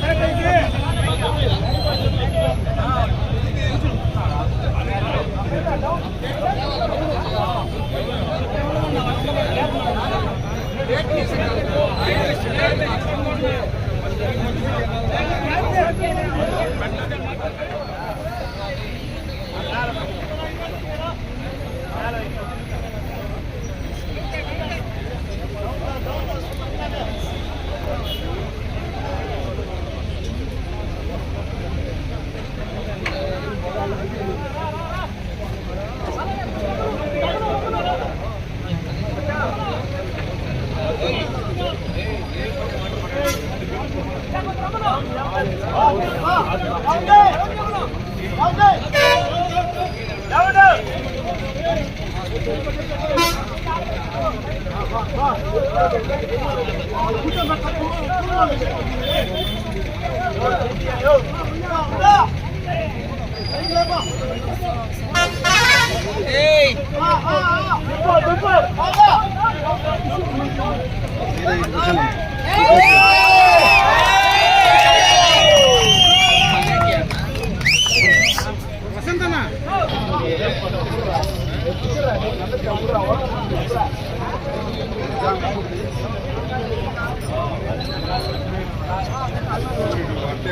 ఎన్టీఆర్ ఎన్టీఆర్ అమర హే ఎన్టీఆర్ అమర హే ఎన్టీఆర్ అమర హే ఎన్టీఆర్ అమర హే ఎన్టీఆర్ అమర హే నారా చంద్రబాబు గారి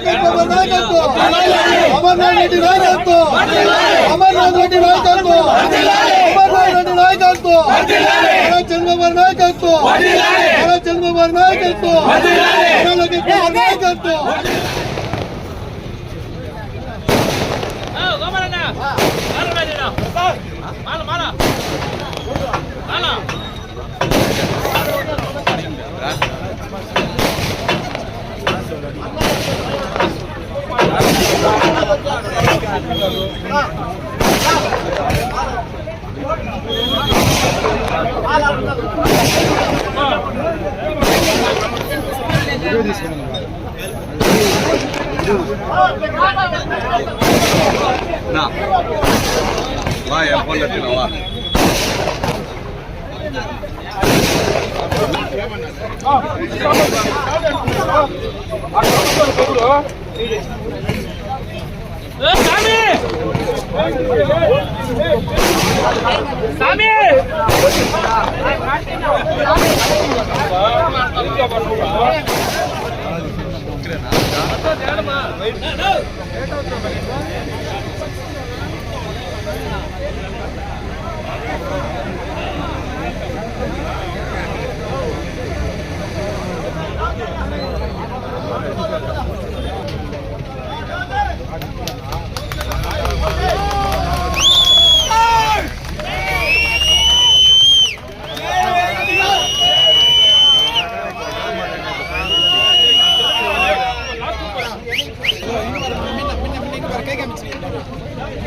చంద్రబాబు నాయకత్వం అమర్నాథ్ రెడ్డి నాయకత్వం అమర్నాథ్ రెడ్డి నాయకత్వం అమర్నాథ్ రెడ్డి నాయకత్వం చంద్రబాబు నాయకత్వం చంద్రబాబు నాయకత్వం తీసుకున్నాను నా వా ఎర్రపండు తినవా జరగండి బాగా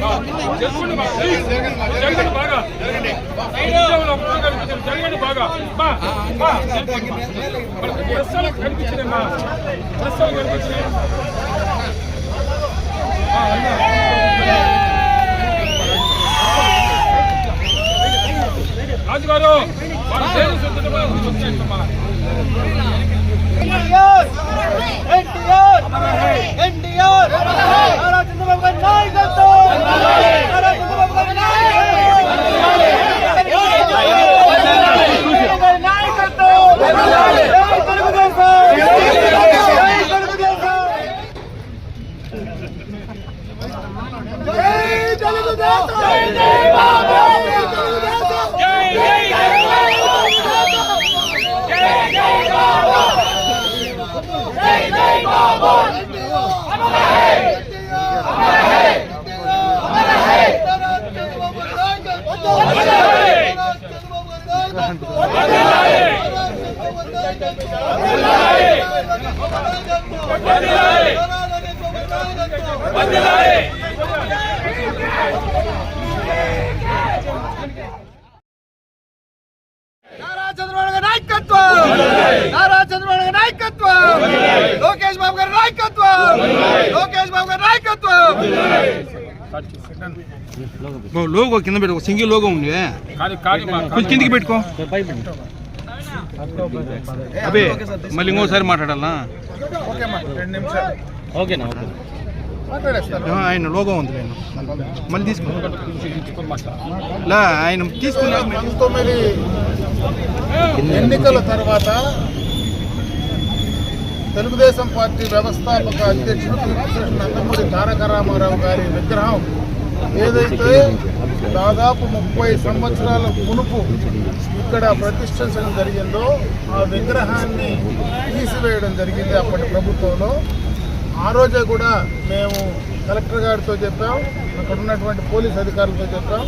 ఉద్యోగంలో బాగా కనిపించండి. జరగండి బాగా బా, కనిపించినాయి మా కనిపించినాయి గారు వాళ్ళ పేరు సొంతగా వచ్చేయమ్మా. ఎన్టీఆర్ ఎన్టీఆర్ ఎన్టీఆర్ నారా చంద్రబాబు గారి నాయకత్వం నారా చంద్రబాబు గారి నాయకత్వం గారి నాయకత్వం జై తెలుగుదేశం జై తెలుగుదేశం జై తెలుగుదేశం జై జై బాబు జై తెలుగుదేశం జై జై నారా చంద్రబాబు గారి నాయకత్వం నారా చంద్రబాబు గారి నాయకత్వం లోకేష్ బాబు గారి నాయకత్వం! లోకేష్ బాబు గారి నాయకత్వం! లోగో కింద పెట్టుకో సింగిల్ లోగో ఉంది. కొంచెం కిందికి పెట్టుకో. అబే మళ్ళీ ఇంకోసారి మాట్లాడాలా? ఆ, ఆయన లోగో ఉంది నేను మళ్ళీ తీసుకో. లా ఆయన తీసుకున్నా ఎన్నికల తర్వాత తెలుగుదేశం పార్టీ వ్యవస్థాపక అధ్యక్షుడు కృష్ణ నందమూరి తారక రామారావు గారి విగ్రహం ఏదైతే దాదాపు ముప్పై సంవత్సరాల మునుపు ఇక్కడ ప్రతిష్ఠించడం జరిగిందో ఆ విగ్రహాన్ని తీసివేయడం జరిగింది అప్పటి ప్రభుత్వంలో. ఆ రోజే కూడా మేము కలెక్టర్ గారితో చెప్పాం అక్కడ ఉన్నటువంటి పోలీస్ అధికారులతో చెప్పాం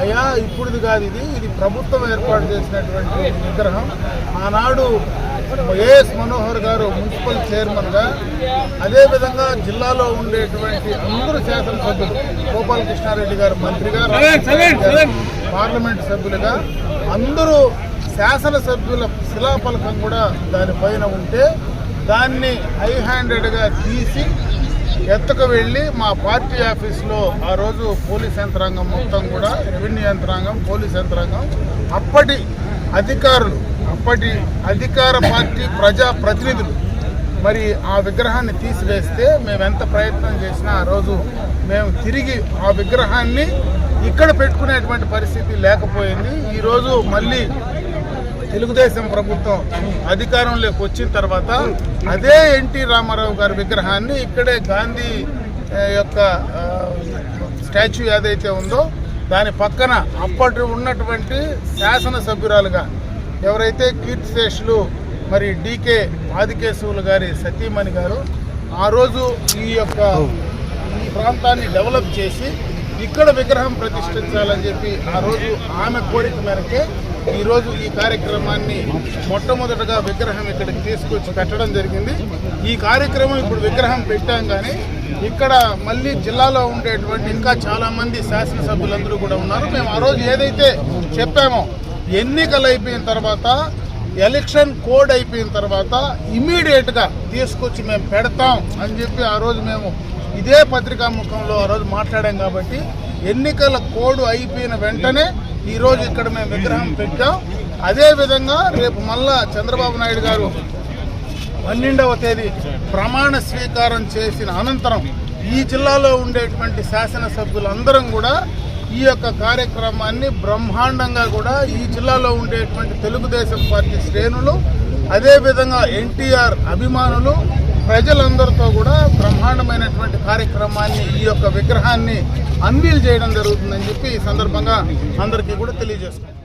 అయ్యా ఇప్పుడుది కాదు ఇది. ఇది ప్రభుత్వం ఏర్పాటు చేసినటువంటి విగ్రహం. ఆనాడు ఏఎస్ మనోహర్ గారు మున్సిపల్ చైర్మన్గా అదేవిధంగా జిల్లాలో ఉండేటువంటి అందరూ శాసనసభ్యులు గోపాలకృష్ణారెడ్డి గారు మంత్రిగా పార్లమెంట్ సభ్యులుగా అందరూ శాసనసభ్యుల శిలాఫలకం కూడా దానిపైన ఉంటే దాన్ని హై హ్యాండెడ్గా తీసి ఎత్తుకు వెళ్ళి మా పార్టీ ఆఫీస్లో ఆ రోజు పోలీస్ యంత్రాంగం మొత్తం కూడా రెవెన్యూ యంత్రాంగం పోలీస్ యంత్రాంగం. అప్పటి అధికారులు అప్పటి అధికార పార్టీ ప్రజా ప్రతినిధులు మరి ఆ విగ్రహాన్ని తీసివేస్తే మేము ఎంత ప్రయత్నం చేసినా ఆ రోజు మేము తిరిగి ఆ విగ్రహాన్ని ఇక్కడ పెట్టుకునేటువంటి పరిస్థితి లేకపోయింది. ఈరోజు మళ్ళీ తెలుగుదేశం ప్రభుత్వం అధికారంలోకి వచ్చిన తర్వాత అదే ఎన్టీ రామారావు గారి విగ్రహాన్ని ఇక్కడే గాంధీ యొక్క స్టాచ్యూ ఏదైతే ఉందో దాని పక్కన అప్పటి ఉన్నటువంటి శాసనసభ్యురాలుగా ఎవరైతే కీర్తిశేషులు మరి డీకే ఆదికేశవులు గారి సతీమణి గారు ఆ రోజు ఈ యొక్క ఈ ప్రాంతాన్ని డెవలప్ చేసి ఇక్కడ విగ్రహం ప్రతిష్ఠించాలని చెప్పి ఆ రోజు ఆమె కోరిక మేరకే ఈరోజు ఈ కార్యక్రమాన్ని మొట్టమొదటగా విగ్రహం ఇక్కడికి తీసుకొచ్చి పెట్టడం జరిగింది. ఈ కార్యక్రమం ఇప్పుడు విగ్రహం పెట్టాం కానీ ఇక్కడ మళ్ళీ జిల్లాలో ఉండేటువంటి ఇంకా చాలామంది శాసనసభ్యులందరూ కూడా ఉన్నారు. మేము ఆ రోజు ఏదైతే చెప్పామో ఎన్నికలు అయిపోయిన తర్వాత ఎలక్షన్ కోడ్ అయిపోయిన తర్వాత ఇమీడియట్గా తీసుకొచ్చి మేము పెడతాం అని చెప్పి ఆ రోజు మేము ఇదే పత్రికా ముఖంలో ఆ రోజు మాట్లాడాం కాబట్టి ఎన్నికల కోడ్ అయిపోయిన వెంటనే ఈ రోజు ఇక్కడ మేము విగ్రహం పెట్టాం. అదే విధంగా రేపు మళ్ళా చంద్రబాబు నాయుడు గారు పన్నెండవ తేదీ ప్రమాణ స్వీకారం చేసిన అనంతరం ఈ జిల్లాలో ఉండేటువంటి శాసనసభ్యులందరం కూడా ఈ యొక్క కార్యక్రమాన్ని బ్రహ్మాండంగా కూడా ఈ జిల్లాలో ఉండేటువంటి తెలుగుదేశం పార్టీ శ్రేణులు అదేవిధంగా ఎన్టీఆర్ అభిమానులు ప్రజలందరితో కూడా యొక్క విగ్రహాన్ని అన్వీల్ చేయడం జరుగుతుందని చెప్పి ఈ సందర్భంగా అందరికీ కూడా తెలియజేస్తున్నాం.